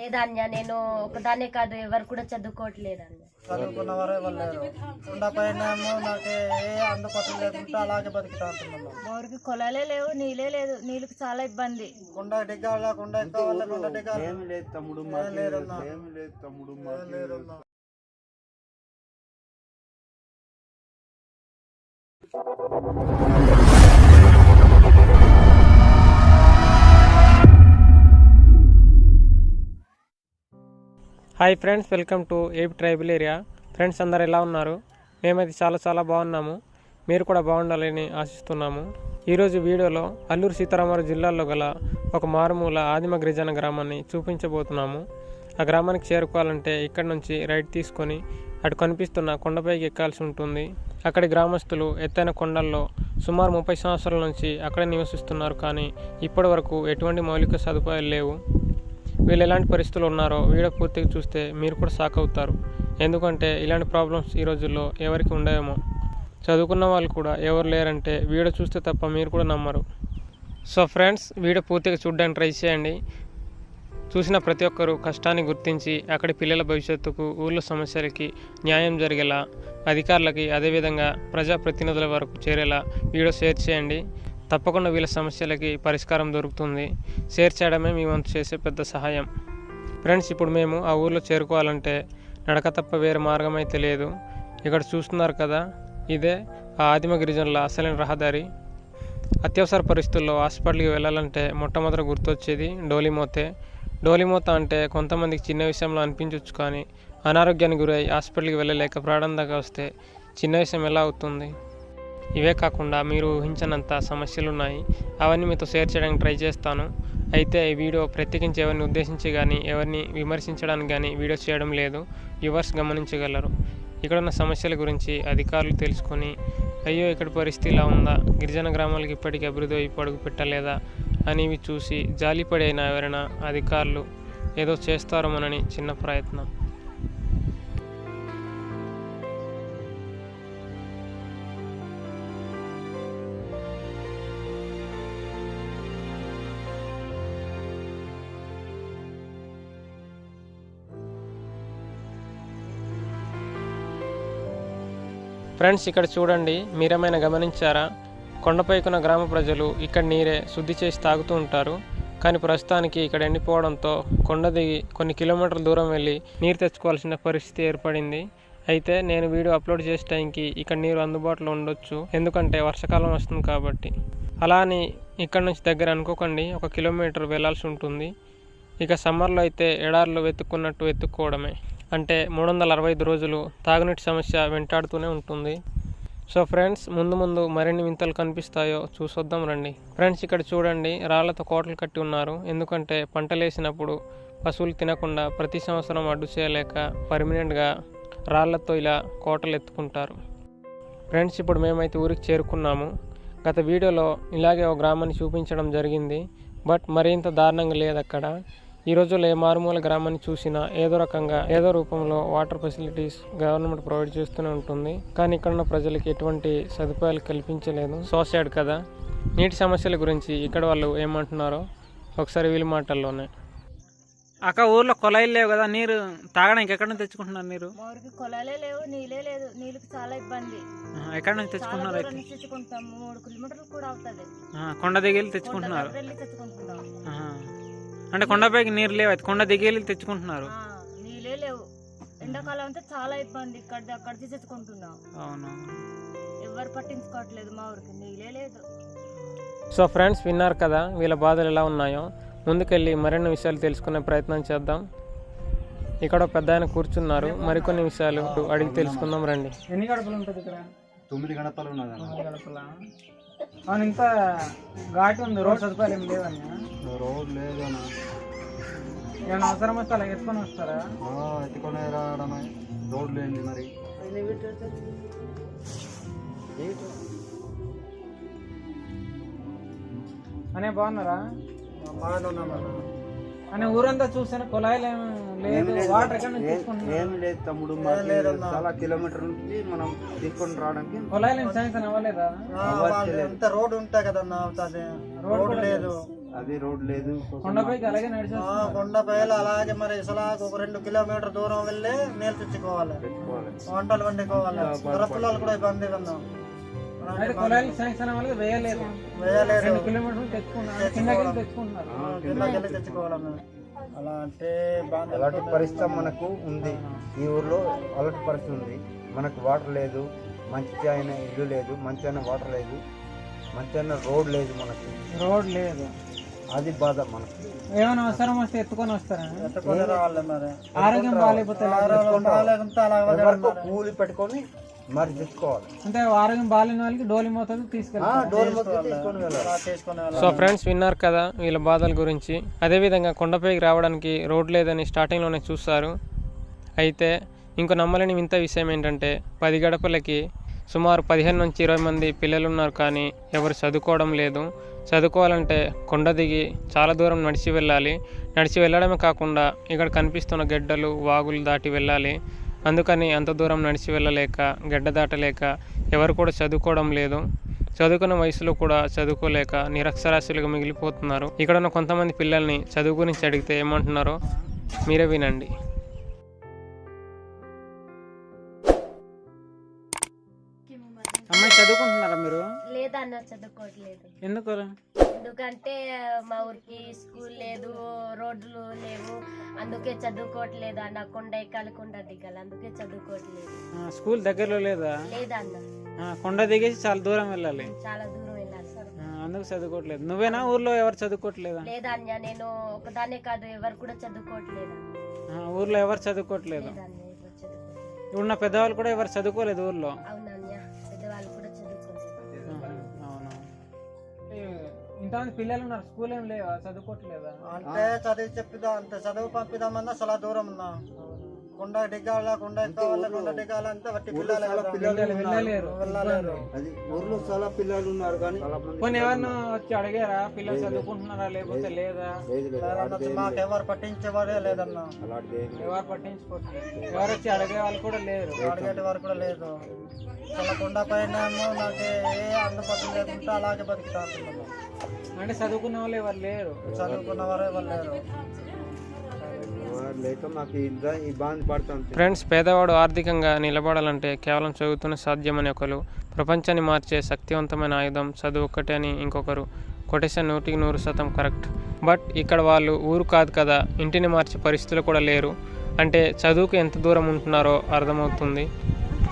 లేదన్య నేను ఒకదాన్నే కాదు ఎవరు కూడా చదువుకోవట్లేదు అన్య చదువుకున్న వారే ఏమో నాకు ఏ అందుబాటు అలాగే బతుకుతా ఉంటున్నాను ఊరికి కొలాలే లేవు నీళ్ళే లేదు. నీళ్ళకి చాలా ఇబ్బంది. కొండ ఏమి లేదు తమ్ముడు. ఏమి లేదు. తమ్ముడు hi friends welcome to AP tribal area. Friends అందరు ఎలా ఉన్నారు? మేమైతే చాలా చాలా బాగున్నాము. మీరు కూడా బాగుండాలని ఆశిస్తున్నాము. ఈరోజు వీడియోలో అల్లూరు సీతారామరాజు జిల్లాలో గల ఒక మారుమూల ఆదిమ గిరిజన గ్రామాన్ని చూపించబోతున్నాము. ఆ గ్రామానికి చేరుకోవాలంటే ఇక్కడ నుంచి రైట్ తీసుకొని అటు కనిపిస్తున్న కొండపైకి ఎక్కాల్సి ఉంటుంది. అక్కడి గ్రామస్తులు ఎత్తైన కొండల్లో సుమారు ముప్పై సంవత్సరాల నుంచి అక్కడే నివసిస్తున్నారు కానీ ఇప్పటి వరకు ఎటువంటి మౌలిక సదుపాయాలు లేవు. వీళ్ళు ఎలాంటి పరిస్థితులు ఉన్నారో వీడియో పూర్తిగా చూస్తే మీరు కూడా షాక్ అవుతారు. ఎందుకంటే ఇలాంటి ప్రాబ్లమ్స్ ఈ రోజుల్లో ఎవరికి ఉండవేమో. చదువుకున్న వాళ్ళు కూడా ఎవరు లేరంటే వీడియో చూస్తే తప్ప మీరు కూడా నమ్మరు. సో ఫ్రెండ్స్ వీడియో పూర్తిగా చూడడానికి ట్రై చేయండి. చూసిన ప్రతి ఒక్కరూ కష్టాన్ని గుర్తించి అక్కడి పిల్లల భవిష్యత్తుకు ఊళ్ళో సమస్యలకి న్యాయం జరిగేలా అధికారులకి అదేవిధంగా ప్రజాప్రతినిధుల వరకు చేరేలా వీడియో షేర్ చేయండి. తప్పకుండా వీళ్ళ సమస్యలకి పరిష్కారం దొరుకుతుంది. షేర్ చేయడమే మీ వంతు చేసే పెద్ద సహాయం. ఫ్రెండ్స్ ఇప్పుడు మేము ఆ ఊర్లో చేరుకోవాలంటే నడక తప్ప వేరే మార్గం అయితే లేదు. ఇక్కడ చూస్తున్నారు కదా ఇదే ఆ ఆదిమ గిరిజనుల అసలైన రహదారి. అత్యవసర పరిస్థితుల్లో హాస్పిటల్కి వెళ్ళాలంటే మొట్టమొదట గుర్తొచ్చేది డోలిమోతే. డోలిమోత అంటే కొంతమందికి చిన్న విషయంలో అనిపించవచ్చు కానీ అనారోగ్యానికి గురై హాస్పిటల్కి వెళ్ళలేక ప్రాణం దాకా వస్తే చిన్న విషయం ఎలా అవుతుంది? ఇవే కాకుండా మీరు ఊహించనంత సమస్యలు ఉన్నాయి అవన్నీ మీతో షేర్ చేయడానికి ట్రై చేస్తాను. అయితే ఈ వీడియో ప్రత్యేకించి ఎవరిని ఉద్దేశించి కానీ ఎవరిని విమర్శించడానికి కానీ వీడియో చేయడం లేదు. వ్యూవర్స్ గమనించగలరు. ఇక్కడున్న సమస్యల గురించి అధికారులు తెలుసుకొని అయ్యో ఇక్కడ పరిస్థితి ఇలా ఉందా? గిరిజన గ్రామాలకు ఇప్పటికీ అభివృద్ధి అయి పడుగు పెట్టలేదా? అనేవి చూసి జాలిపడైన ఎవరైనా అధికారులు ఏదో చేస్తారోమోనని చిన్న ప్రయత్నం. ఫ్రెండ్స్ ఇక్కడ చూడండి మీరేమైనా గమనించారా? కొండపైకున్న గ్రామ ప్రజలు ఇక్కడ నీరే శుద్ధి చేసి తాగుతూ ఉంటారు. కానీ ప్రస్తుతానికి ఇక్కడ ఎండిపోవడంతో కొండ దిగి కొన్ని కిలోమీటర్ల దూరం వెళ్ళి నీరు తెచ్చుకోవాల్సిన పరిస్థితి ఏర్పడింది. అయితే నేను వీడియో అప్లోడ్ చేసే టైంకి ఇక్కడ నీరు అందుబాటులో ఉండొచ్చు. ఎందుకంటే వర్షాకాలం వస్తుంది కాబట్టి. అలా అని ఇక్కడ నుంచి దగ్గర అనుకోకండి ఒక కిలోమీటర్ వెళ్ళాల్సి ఉంటుంది. ఇక సమ్మర్లో అయితే ఎడార్లు వెతుక్కున్నట్టు వెతుక్కోవడమే. అంటే మూడు వందల అరవై ఐదు రోజులు తాగునీటి సమస్య వెంటాడుతూనే ఉంటుంది. సో ఫ్రెండ్స్ ముందు ముందు మరిన్ని వింతలు కనిపిస్తాయో చూసొద్దాం రండి. ఫ్రెండ్స్ ఇక్కడ చూడండి రాళ్ళతో కోటలు కట్టి ఉన్నారు. ఎందుకంటే పంటలు వేసినప్పుడు పశువులు తినకుండా ప్రతి సంవత్సరం అడ్డు చేయలేక పర్మనెంట్గా రాళ్ళతో ఇలా కోటలు ఎత్తుకుంటారు. ఫ్రెండ్స్ ఇప్పుడు మేమైతే ఊరికి చేరుకున్నాము. గత వీడియోలో ఇలాగే ఒక గ్రామాన్ని చూపించడం జరిగింది. బట్ మరింత దారుణంగా లేదు అక్కడ ఈ రోజుల్లో ఏ మారుమూల గ్రామాన్ని చూసినా ఏదో రకంగా ఏదో రూపంలో వాటర్ ఫెసిలిటీస్ గవర్నమెంట్ ప్రొవైడ్ చేస్తూనే ఉంటుంది. కానీ ఇక్కడ ఉన్న ప్రజలకి ఎటువంటి సదుపాయాలు కల్పించలేదు. సోసాడ్ కదా? నీటి సమస్యల గురించి ఇక్కడ వాళ్ళు ఏమంటున్నారో ఒకసారి వీళ్ళ మాటల్లోనే. అక్క ఊర్లో కొలాయిలు లేవు కదా? నీరు తాగడానికి ఎక్కడ నుంచి తెచ్చుకుంటున్నారు నీరు? మా ఊరికి కొలాలే లేవు నీళ్ళే లేదు. నీళ్ళకి చాలా ఇబ్బంది. ఎక్కడ నుంచి తెచ్చుకుంటున్నారు అయితే? మూడు కిలోమీటర్లు కూడా అవుతుంది. కొండ దిగి వెళ్ళి తెచ్చుకుంటున్నారు. అంటే కొండపైకి నీరు లేవు అయితే కొండ దిగి వెళ్ళి తెచ్చుకుంటున్నారు. ఆ, నీళ్ళే లేవు. ఎండాకాలం అంతా చాలా ఇబ్బంది ఇక్కడ అక్కడ తెచ్చుకుంటున్నాం అవును? ఎవరు పట్టించుకోవట్లేదు మా ఊరికి నీళ్ళే లేదు. సో ఫ్రెండ్స్ విన్నారు కదా వీళ్ళ బాధలు ఎలా ఉన్నాయో? ముందుకెళ్ళి మరిన్ని విషయాలు తెలుసుకునే ప్రయత్నం చేద్దాం. ఇక్కడ పెద్ద ఆయన కూర్చున్నారు. మరికొన్ని విషయాలు అడిగి తెలుసుకుందాం రండి. ఎన్ని గడపలు ఉంటుంది ఇక్కడ? తొమ్మిది గడపలు గడపల? అవును ఇంత ఘాటు ఉంది. రోడ్ సదుపాయాలు ఏమి లేవని రోడ్ లేదన్న ఏమైనా అవసరం వస్తే అలా ఎత్తుకొని వస్తారా? ఆ, ఎత్తుకొని రావడమే రోడ్ లేని మరి. అనే బాగున్నారా? బాగానే ఉన్నామన్నా. అనే ఊరంతా చూసాను కొలాయిలు ఏమి లేదు. వాటర్ ఏమి లేదు తమ్ముడు. చాలా కిలోమీటర్ నుంచి మనం తీసుకొని రావడానికి కొలాయిలు శాంక్షన్ అవ్వలేదా? ఎంత రోడ్ ఉంటాయి కదన్నా రోడ్ లేదు. అది రోడ్ లేదు. కొండపైకి అలాగే నడిచి ఆ, కొండపైలు అలాగే మరి ఇసలాగా ఒక రెండు కిలోమీటర్ దూరం వెళ్ళి నీళ్ళు తెచ్చుకోవాలి తెచ్చుకోవాలి వంటలు వండుకోవాలి. గొర్రెపిల్లలు కూడా ఇబ్బంది ఉన్నాం. శాంక్షన్ వేయలేదు. రెండు కిలోమీటర్లు తెచ్చుకున్నారు. కిందకి తెచ్చుకుంటున్నారు కిందకి వెళ్ళి తెచ్చుకోవాలన్నా అలా అంటే అలాంటి పరిస్థితి మనకు ఉంది. ఈ ఊర్లో అలాంటి పరిస్థితి ఉంది. మనకు వాటర్ లేదు మంచి అయిన ఇల్లు లేదు మంచి అయిన వాటర్ లేదు మంచి అయిన రోడ్ లేదు మనకి. రోడ్ లేదు. అది బాధ మనకి. ఏమైనా అవసరం వస్తే ఎత్తుకొని వస్తారా? ఎత్తుకొని రావాలి మరి. ఆరోగ్యం బాగాలేకపోతే కూలి పెట్టుకొని మరి తెచ్చుకోవాలి అంటే ఆరోగ్యం బాగాలేని వాళ్ళకి డోలి మోతాదు సో ఫ్రెండ్స్ విన్నారు కదా వీళ్ళ బాధల గురించి. అదేవిధంగా కొండపైకి రావడానికి రోడ్ లేదని స్టార్టింగ్లోనే చూస్తారు. అయితే ఇంకో నమ్మలేని వింత విషయం ఏంటంటే పది గడపలకి సుమారు పదిహేను నుంచి ఇరవై మంది పిల్లలు ఉన్నారు కానీ ఎవరు చదువుకోవడం లేదు. చదువుకోవాలంటే కొండ దిగి చాలా దూరం నడిచి వెళ్ళాలి. నడిచి వెళ్ళడమే కాకుండా ఇక్కడ కనిపిస్తున్న గడ్డలు వాగులు దాటి వెళ్ళాలి. అందుకని అంత దూరం నడిచి వెళ్ళలేక గడ్డ దాటలేక ఎవరు కూడా చదువుకోవడం లేదు. చదువుకున్న వయసులో కూడా చదువుకోలేక నిరక్షరాస్యులుగా మిగిలిపోతున్నారు. ఇక్కడ ఉన్న కొంతమంది పిల్లల్ని చదువు గురించి అడిగితే ఏమంటున్నారో మీరే వినండి. అమ్మాయి చదువుకుంటున్నారా మీరు? లేదన్న చదువుకోవట్లేదు. ఎందుకు? ఎందుకంటే మా ఊరికి స్కూల్ లేదు రోడ్లు లేవు. అందుకే చదువుకోవట్లేదు అన్న. కొండ ఎక్కాలి కొండ దిగాలి. అందుకే చదువుకోవట్లేదు. స్కూల్ దగ్గరలో లేదా? లేదన్న. కొండ దిగేసి చాలా దూరం వెళ్ళాలి. చాలా దూరం వెళ్ళాలి సార్. ఆ, అందుకు చదువుకోవట్లేదు. నువ్వేనా ఊర్లో? ఎవరు చదువుకోవట్లేదా? లేదన్న. నేను ఒకదాన్నే కాదు ఎవరు కూడా చదువుకోవట్లేదు. ఊర్లో ఎవరు చదువుకోవట్లేదు? లేదన్న ఎవరు చదువుకోవట్లేదు. ఉన్న పెద్దవాళ్ళు కూడా ఎవరు చదువుకోలేదు ఊర్లో? ఇంతమంది పిల్లలు ఉన్నారు. స్కూల్ ఏం లేవా? చదువుకోవట్లేదా? అంటే చదివి చెప్పిదా అంతే చదువు పంపిదామన్నా చాలా దూరం ఉన్నా. కొండ దిగాల కొండ ఎక్కాలి కొండ దిగాలంటే వట్టి పిల్లలు పిల్లలు వెళ్ళలేరు. వెళ్ళలేరు. అది ఊర్లో చాలా పిల్లలు ఉన్నారు కానీ కొన్ని ఎవరినో వచ్చి అడిగారా? పిల్లలు చదువుకుంటున్నారా? లేకపోతే లేదా. లేదన్న మాకెవరు పట్టించేవారే లేదన్నా. ఎవరు పట్టించుకోవట్లేదు ఎవరు వచ్చి అడిగే వాళ్ళు కూడా లేరు. అడిగేటి వారు కూడా లేదు. చాలా కొండ పైన నాకు ఏ అందుబాటు లేకుంటే అలాగే బతుకుతా అంటే చదువుకున్న వాళ్ళు ఎవరు లేరు. చదువుకున్న వారే వాళ్ళు లేరు. వారు లేక మాకు ఇద్దా ఇబ్బంది పడుతుంది. ఫ్రెండ్స్ పేదవాడు ఆర్థికంగా నిలబడాలంటే కేవలం చదువుతూనే సాధ్యమని ఒకరు ప్రపంచాన్ని మార్చే శక్తివంతమైన ఆయుధం చదువు ఒక్కటే అని ఇంకొకరు. కొటేషన్ నూటికి నూరు శాతం కరెక్ట్. బట్ ఇక్కడ వాళ్ళు ఊరు కాదు కదా ఇంటిని మార్చే పరిస్థితులు కూడా లేరు. అంటే చదువుకు ఎంత దూరం ఉంటున్నారో అర్థమవుతుంది.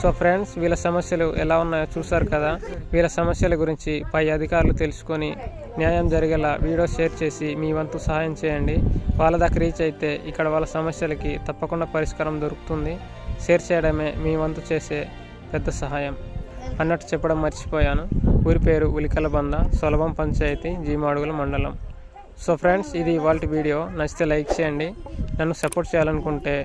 సో ఫ్రెండ్స్ వీళ్ళ సమస్యలు ఎలా ఉన్నాయో చూసారు కదా? వీళ్ళ సమస్యల గురించి పై అధికారులు తెలుసుకొని న్యాయం జరిగేలా వీడియో షేర్ చేసి మీ వంతు సహాయం చేయండి. వాళ్ళ దాకా రీచ్ అయితే ఇక్కడ వాళ్ళ సమస్యలకి తప్పకుండా పరిష్కారం దొరుకుతుంది. షేర్ చేయడమే మీ వంతు చేసే పెద్ద సహాయం. అన్నట్టు చెప్పడం మర్చిపోయాను. ఊరి పేరు ఉలికల బంద సులభం పంచాయతీ జీమాడుగుల మండలం. సో ఫ్రెండ్స్ ఇది ఇవాళ వీడియో. నచ్చితే లైక్ చేయండి. నన్ను సపోర్ట్ చేయాలనుకుంటే